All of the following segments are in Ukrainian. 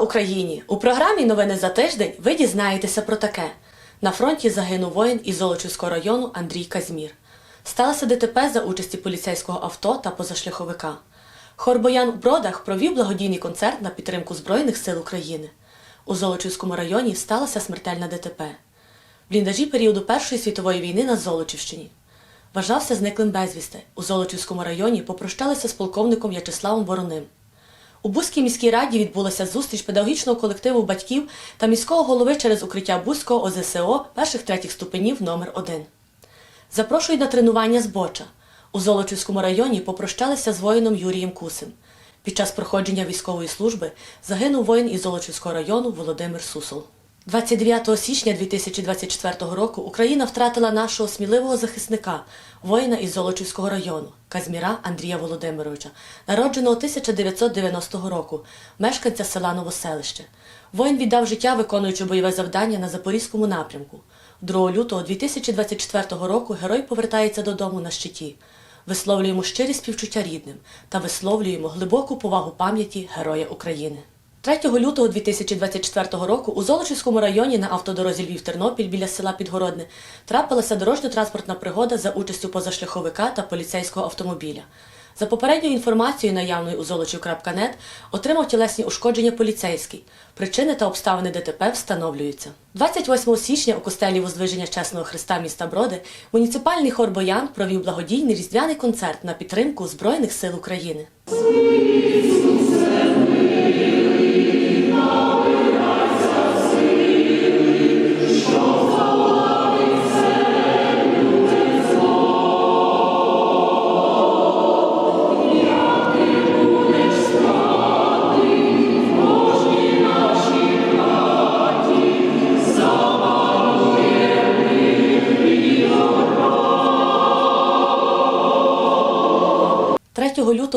Україні! У програмі Новини за тиждень ви дізнаєтеся про таке. На фронті загинув воїн із Золочівського району Андрій Казмір. Сталося ДТП за участі поліцейського авто та позашляховика. Хор Боян у Бродах провів благодійний концерт на підтримку Збройних сил України. У Золочівському районі сталося смертельне ДТП. Бліндажі періоду Першої світової війни на Золочівщині. Вважався зниклим безвісти. У Золочівському районі попрощалися з полковником В'ячеславом Вороним. У Бузькій міській раді відбулася зустріч педагогічного колективу батьків та міського голови через укриття Бузького ОЗСО перших третіх ступенів номер 1 Запрошують на тренування з Боча. У Золочівському районі попрощалися з воїном Юрієм Кусим. Під час проходження військової служби загинув воїн із Золочівського району Володимир Сусол. 29 січня 2024 року Україна втратила нашого сміливого захисника, воїна із Золочівського району, Казміра Андрія Володимировича, народженого 1990 року, мешканця села Новоселище. Воїн віддав життя, виконуючи бойове завдання на Запорізькому напрямку. 2 лютого 2024 року герой повертається додому на щиті. Висловлюємо щирі співчуття рідним та висловлюємо глибоку повагу пам'яті Героя України. 3 лютого 2024 року у Золочівському районі на автодорозі Львів-Тернопіль біля села Підгородне трапилася дорожньо-транспортна пригода за участю позашляховика та поліцейського автомобіля. За попередньою інформацією, наявною у золочів.нет, отримав тілесні ушкодження поліцейський. Причини та обставини ДТП встановлюються. 28 січня у костелі Воздвиження Чесного Христа міста Броди муніципальний хор Боян провів благодійний різдвяний концерт на підтримку Збройних сил України.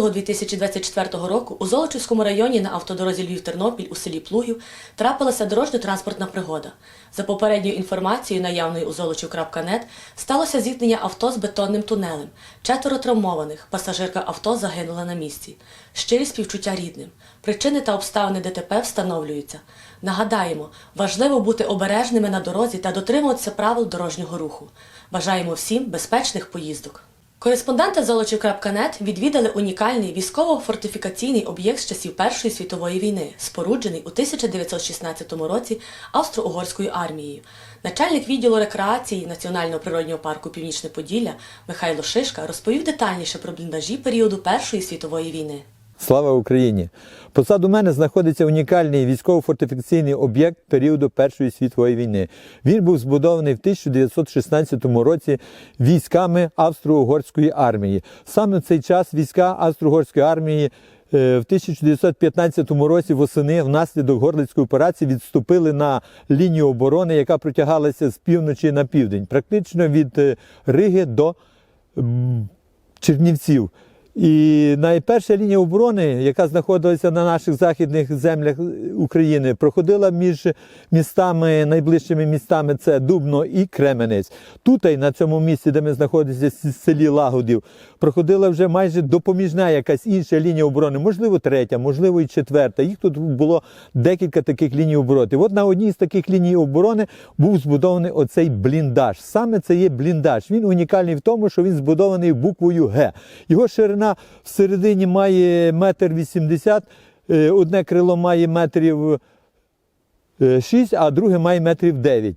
Лютого 2024 року у Золочівському районі на автодорозі Львів-Тернопіль у селі Плугів трапилася дорожньо-транспортна пригода. За попередньою інформацією, наявною у золочів.нет, сталося зіткнення авто з бетонним тунелем. Четверо травмованих. Пасажирка авто загинула на місці. Щирі співчуття рідним. Причини та обставини ДТП встановлюються. Нагадаємо, важливо бути обережними на дорозі та дотримуватися правил дорожнього руху. Бажаємо всім безпечних поїздок. Кореспонденти Золочів.нет відвідали унікальний військово-фортифікаційний об'єкт з часів Першої світової війни, споруджений у 1916 році Австро-Угорською армією. Начальник відділу рекреації Національного природнього парку Північне Поділля Михайло Шишка розповів детальніше про бліндажі періоду Першої світової війни. Слава Україні! Позаду мене знаходиться унікальний військово-фортифікаційний об'єкт періоду Першої світової війни. Він був збудований в 1916 році військами Австро-Угорської армії. Саме в цей час війська Австро-Угорської армії е, в 1915 році восени внаслідок Горлицької операції відступили на лінію оборони, яка протягалася з півночі на південь, практично від е, Риги до Чернівців. І найперша лінія оборони, яка знаходилася на наших західних землях України, проходила між містами, найближчими містами це Дубно і Кременець. Тут, на цьому місці, де ми знаходимося, в селі Лагодів, проходила вже майже допоміжна якась інша лінія оборони, можливо, третя, можливо, і четверта. Їх тут було декілька таких ліній оборони. От на одній з таких ліній оборони був збудований оцей бліндаж. Саме це є бліндаж. Він унікальний в тому, що він збудований буквою Г. Його ширина всередині має метр вісімдесят, е, одне крило має метрів 6, а друге має метрів 9.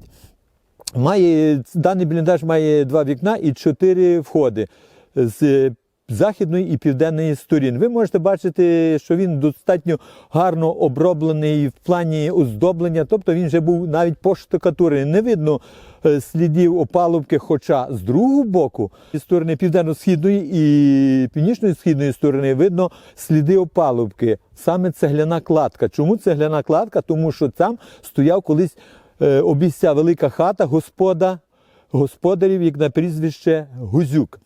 Має, даний бліндаж має два вікна і чотири входи з західної і південної сторін. Ви можете бачити, що він достатньо гарно оброблений в плані оздоблення, тобто він вже був навіть поштукатурений. Не видно е, слідів опалубки, хоча з другого боку, зі сторони південно-східної і північно-східної сторони, видно сліди опалубки, саме цегляна кладка. Чому цегляна кладка? Тому що там стояв колись е, обіця велика хата господа, господарів, як на прізвище Гузюк.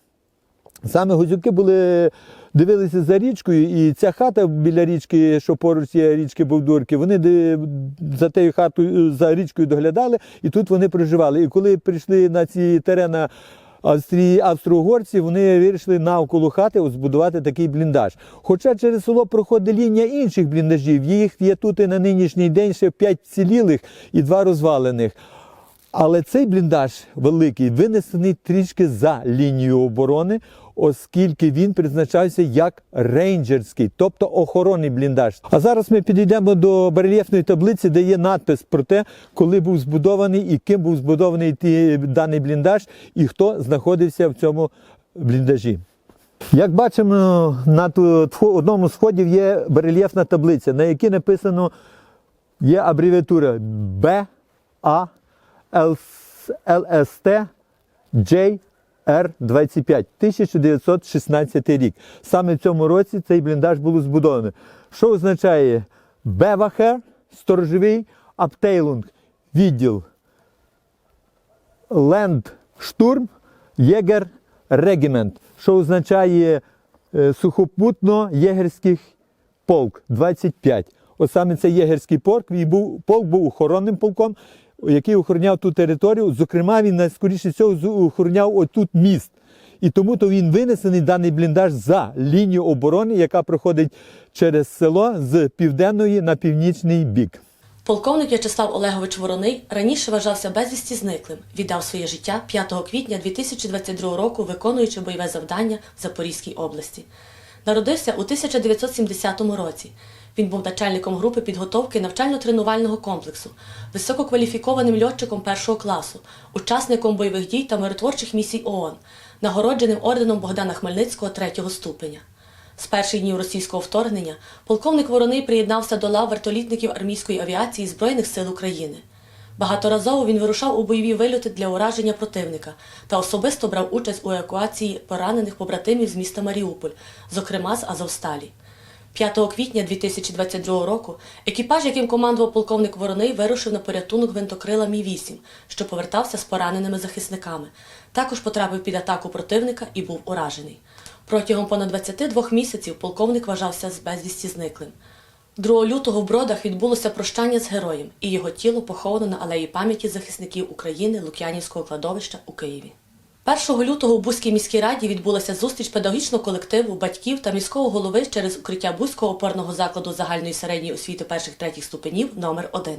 Саме гузюки були, дивилися за річкою, і ця хата біля річки, що поруч є річки Бовдурки, вони за тією хатою, за річкою доглядали, і тут вони проживали. І коли прийшли на ці терени Австрії, австро-угорці вони вирішили навколо хати збудувати такий бліндаж. Хоча через село проходить лінія інших бліндажів, їх є тут і на нинішній день ще 5 вцілілих і 2 розвалених. Але цей бліндаж великий винесений трішки за лінію оборони, оскільки він призначався як рейнджерський, тобто охоронний бліндаж. А зараз ми підійдемо до барельєфної таблиці, де є надпис про те, коли був збудований і ким був збудований даний бліндаж, і хто знаходився в цьому бліндажі. Як бачимо, на одному з сходів є барельєфна таблиця, на якій написано є абревіатура Б, А, ЛСТ, JR25, 1916 рік. Саме в цьому році цей бліндаж був збудований. Що означає Бевахер, сторожовий, Аптейлунг, відділ, Лендштурм, Єгер, Регімент, що означає е, сухопутно-єгерський полк 25. От саме цей єгерський полк, і був, полк був охоронним полком, який охороняв ту територію. Зокрема, він найскоріше всього з- охороняв отут міст. І тому то він винесений даний бліндаж за лінію оборони, яка проходить через село з південної на північний бік. Полковник В'ячеслав Олегович Вороний раніше вважався безвісті зниклим. Віддав своє життя 5 квітня 2022 року, виконуючи бойове завдання в Запорізькій області. Народився у 1970 році. Він був начальником групи підготовки навчально-тренувального комплексу, висококваліфікованим льотчиком першого класу, учасником бойових дій та миротворчих місій ООН, нагородженим орденом Богдана Хмельницького третього ступеня. З перших днів російського вторгнення полковник Вороний приєднався до лав вертолітників армійської авіації Збройних сил України. Багаторазово він вирушав у бойові вильоти для ураження противника та особисто брав участь у евакуації поранених побратимів з міста Маріуполь, зокрема з Азовсталі. 5 квітня 2022 року екіпаж, яким командував полковник Вороний, вирушив на порятунок гвинтокрила Мі-8, що повертався з пораненими захисниками. Також потрапив під атаку противника і був уражений. Протягом понад 22 місяців полковник вважався з безвісті зниклим. 2 лютого в Бродах відбулося прощання з героєм, і його тіло поховано на алеї пам'яті захисників України Лук'янівського кладовища у Києві. 1 лютого у Бузькій міській раді відбулася зустріч педагогічного колективу, батьків та міського голови через укриття Бузького опорного закладу загальної середньої освіти перших третіх ступенів номер 1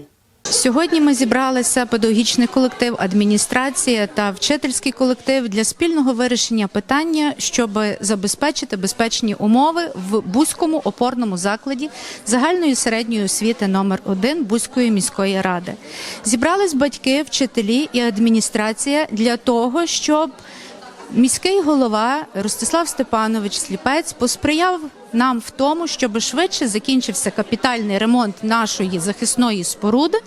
Сьогодні ми зібралися педагогічний колектив, адміністрація та вчительський колектив для спільного вирішення питання, щоб забезпечити безпечні умови в Бузькому опорному закладі загальної середньої освіти номер 1 Бузької міської ради. Зібрались батьки, вчителі і адміністрація для того, щоб Міський голова Ростислав Степанович Сліпець посприяв нам в тому, щоб швидше закінчився капітальний ремонт нашої захисної споруди,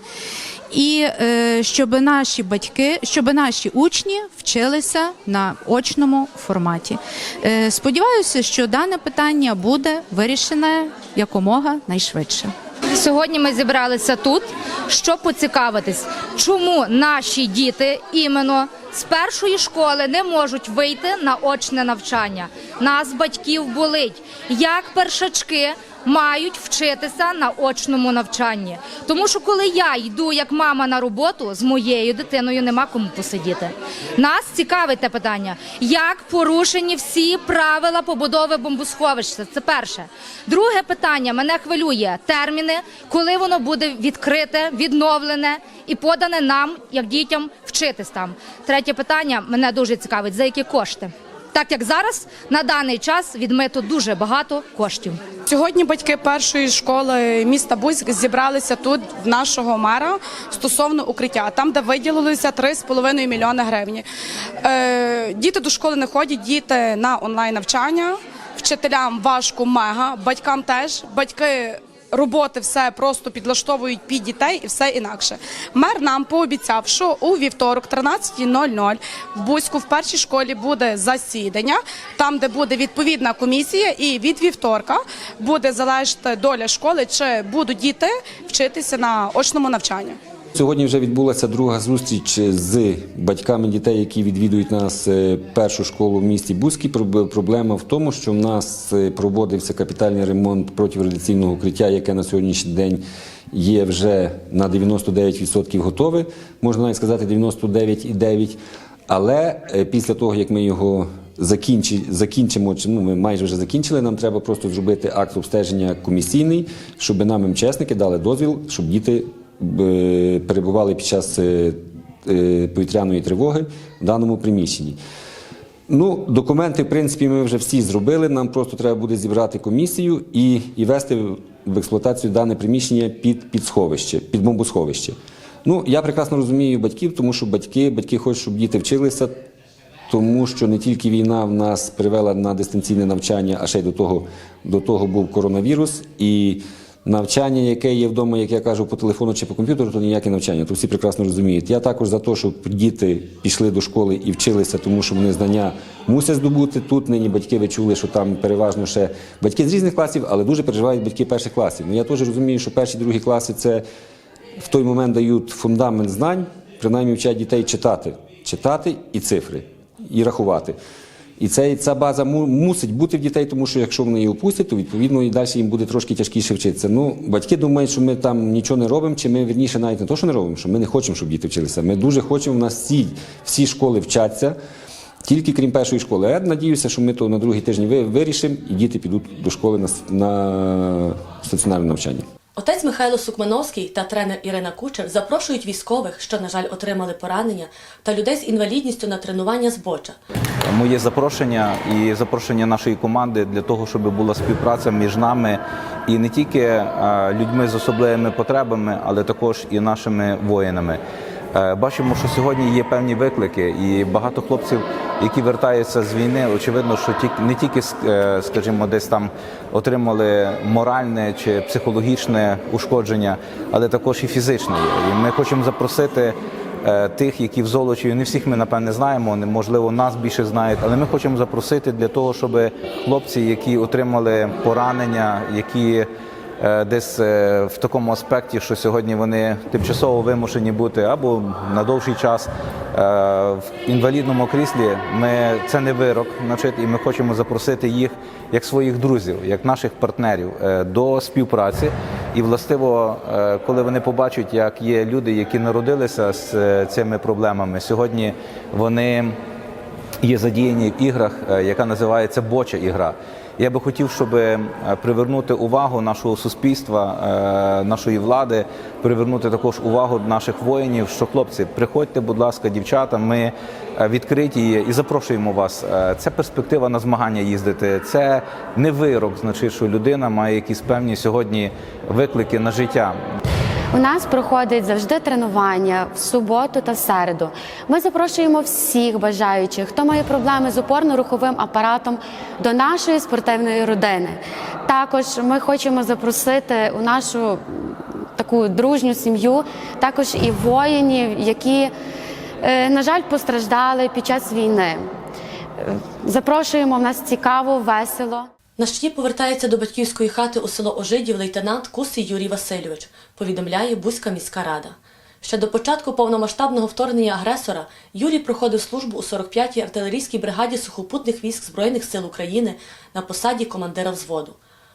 і е, щоб наші батьки, щоб наші учні вчилися на очному форматі. Е, сподіваюся, що дане питання буде вирішене якомога найшвидше. Сьогодні ми зібралися тут, щоб поцікавитись, чому наші діти іменно з першої школи не можуть вийти на очне навчання. Нас батьків болить, як першачки мають вчитися на очному навчанні. Тому що коли я йду як мама на роботу з моєю дитиною, нема кому посидіти. Нас цікавить те питання, як порушені всі правила побудови бомбосховища. Це перше. Друге питання мене хвилює терміни, коли воно буде відкрите, відновлене і подане нам, як дітям, вчитись там. Третє питання мене дуже цікавить, за які кошти. Так як зараз на даний час відмито дуже багато коштів. Сьогодні батьки першої школи міста Бузьк зібралися тут в нашого мера стосовно укриття, там, де виділилися 3,5 мільйони гривень. Е, діти до школи не ходять, діти на онлайн навчання. Вчителям важко мега, батькам теж. Батьки роботи все просто підлаштовують під дітей і все інакше. Мер нам пообіцяв, що у вівторок, 13.00, в Бузьку в першій школі буде засідання, там, де буде відповідна комісія, і від вівторка буде залежати доля школи, чи будуть діти вчитися на очному навчанні. Сьогодні вже відбулася друга зустріч з батьками дітей, які відвідують нас е, першу школу в місті. Проб- Проблема в тому, що в нас е, проводився капітальний ремонт протирадіаційного укриття, яке на сьогоднішній день є вже на 99% готове, можна навіть сказати 99,9%. Але е, після того, як ми його закінчи, закінчимо, чи ну, ми майже вже закінчили, нам треба просто зробити акт обстеження комісійний, щоб нам МЧСники дали дозвіл, щоб діти перебували під час е, е, повітряної тривоги в даному приміщенні. Ну, документи, в принципі, ми вже всі зробили. Нам просто треба буде зібрати комісію і, і вести в експлуатацію дане приміщення під, під сховище, під бомбосховище. Ну, я прекрасно розумію батьків, тому що батьки, батьки хочуть, щоб діти вчилися, тому що не тільки війна в нас привела на дистанційне навчання, а ще й до того, до того був коронавірус. І навчання, яке є вдома, як я кажу, по телефону чи по комп'ютеру, то ніяке навчання. То всі прекрасно розуміють. Я також за те, щоб діти пішли до школи і вчилися, тому що вони знання мусять здобути. Тут нині батьки ви чули, що там переважно ще батьки з різних класів, але дуже переживають батьки перших класів. Ну я теж розумію, що перші другі класи це в той момент дають фундамент знань, принаймні вчать дітей читати, читати і цифри, і рахувати. І ця база мусить бути в дітей, тому що якщо вони її опустять, то відповідно і далі їм буде трошки тяжкіше вчитися. Ну, батьки думають, що ми там нічого не робимо, чи ми вірніше навіть не то, що не робимо, що ми не хочемо, щоб діти вчилися. Ми дуже хочемо, у нас всі, всі школи вчаться. Тільки крім першої школи. Я надіюся, що ми то на другий тиждень вирішимо, і діти підуть до школи на, на стаціонарне навчання. Отець Михайло Сукмановський та тренер Ірина Кучер запрошують військових, що, на жаль, отримали поранення, та людей з інвалідністю на тренування з боча. Моє запрошення і запрошення нашої команди для того, щоб була співпраця між нами і не тільки е, людьми з особливими потребами, але також і нашими воїнами. Е, Бачимо, що сьогодні є певні виклики, і багато хлопців, які вертаються з війни, очевидно, що не тільки е, скажімо, десь там отримали моральне чи психологічне ушкодження, але також і фізичне. І ми хочемо запросити е, тих, які в Золочеві, не всіх ми напевне знаємо, можливо, нас більше знають, але ми хочемо запросити для того, щоб хлопці, які отримали поранення, які десь е, в такому аспекті, що сьогодні вони тимчасово вимушені бути або на довший час е, в інвалідному кріслі, ми це не вирок, значить, і ми хочемо запросити їх як своїх друзів, як наших партнерів е, до співпраці. І властиво, е, коли вони побачать, як є люди, які народилися з е, цими проблемами, сьогодні вони є задіяні в іграх, е, яка називається боча ігра. Я би хотів, щоб е, привернути увагу нашого суспільства, е, нашої влади, привернути також увагу наших воїнів. Що хлопці, приходьте, будь ласка, дівчата. Ми е, відкриті і запрошуємо вас. Це перспектива на змагання їздити. Це не вирок, значить, що людина має якісь певні сьогодні виклики на життя. У нас проходить завжди тренування в суботу та в середу. Ми запрошуємо всіх бажаючих, хто має проблеми з опорно-руховим апаратом до нашої спортивної родини. Також ми хочемо запросити у нашу таку дружню сім'ю, також і воїнів, які, е, на жаль, постраждали під час війни. Е, Запрошуємо в нас цікаво, весело. На щиті повертається до батьківської хати у село Ожидів лейтенант Кусий Юрій Васильович, повідомляє Бузька міська рада. Ще до початку повномасштабного вторгнення агресора Юрій проходив службу у 45-й артилерійській бригаді сухопутних військ Збройних сил України на посаді командира взводу.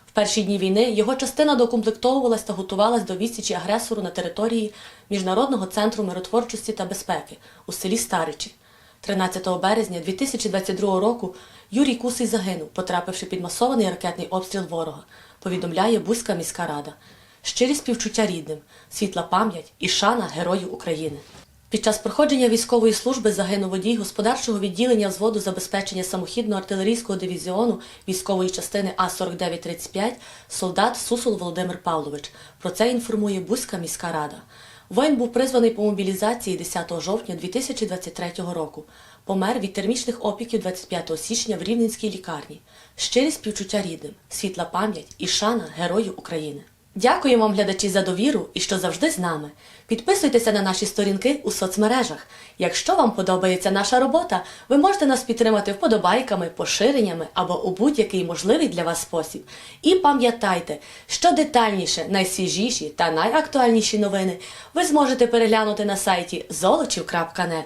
В перші дні війни його частина докомплектовувалась та готувалась до відсічі агресору на території Міжнародного центру миротворчості та безпеки у селі Старичі. 13 березня 2022 року Юрій Кусий загинув, потрапивши під масований ракетний обстріл ворога, повідомляє Бузька міська рада. Щирі співчуття рідним, світла пам'ять і шана Герою України. Під час проходження військової служби загинув водій господарчого відділення взводу забезпечення самохідного артилерійського дивізіону військової частини А-4935 солдат Сусул Володимир Павлович. Про це інформує Бузька міська рада. Воїн був призваний по мобілізації 10 жовтня 2023 року. Помер від термічних опіків 25 січня в Рівненській лікарні. Щирі співчуття рідним, світла пам'ять і шана Герою України. Дякуємо вам, глядачі, за довіру і що завжди з нами. Підписуйтеся на наші сторінки у соцмережах. Якщо вам подобається наша робота, ви можете нас підтримати вподобайками, поширеннями або у будь-який можливий для вас спосіб. І пам'ятайте, що детальніше, найсвіжіші та найактуальніші новини ви зможете переглянути на сайті золочів.нет.